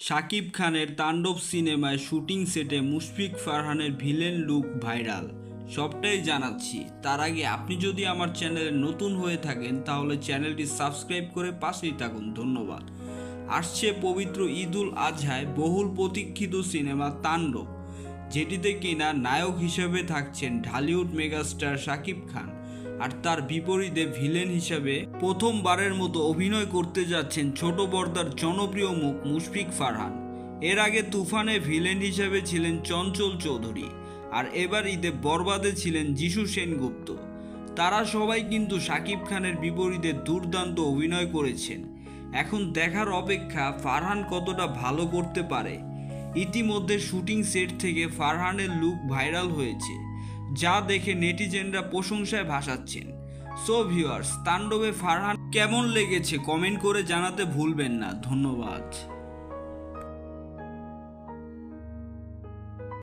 শাকিব খানের তাণ্ডব সিনেমায় শুটিং সেটে মুশফিক ফারহানের ভিলেন লুক ভাইরাল। সবটাই জানাচ্ছি। তার আগে আপনি যদি আমার চ্যানেলে নতুন হয়ে থাকেন, তাহলে চ্যানেলটি সাবস্ক্রাইব করে পাশেই থাকুন। ধন্যবাদ। আসছে পবিত্র ঈদুল আজহায় বহুল প্রতীক্ষিত সিনেমা তাণ্ডব, যেটিতে কিনা নায়ক হিসেবে থাকছেন ঢালিউড মেগাস্টার শাকিব খান। আর তার বিপরীতে ভিলেন হিসেবে প্রথমবারের মতো অভিনয় করতে যাচ্ছেন ছোট পর্দার জনপ্রিয় মুখ মুশফিক ফারহান। এর আগে তুফানে ভিলেন হিসেবে ছিলেন চঞ্চল চৌধুরী, আর এবার ঈদে বরবাদে ছিলেন যিশু সেনগুপ্ত। তারা সবাই কিন্তু শাকিব খানের বিপরীতে দুর্দান্ত অভিনয় করেছেন। এখন দেখার অপেক্ষা ফারহান কতটা ভালো করতে পারে। ইতিমধ্যে শুটিং সেট থেকে ফারহানের লুক ভাইরাল হয়েছে। যা দেখে নেটিজেনরা প্রশংসায় ভাসাচ্ছেন। সো ভিউয়ার্স, তাণ্ডবে ফারহান কেমন লেগেছে কমেন্ট করে জানাতে ভুলবেন না। ধন্যবাদ।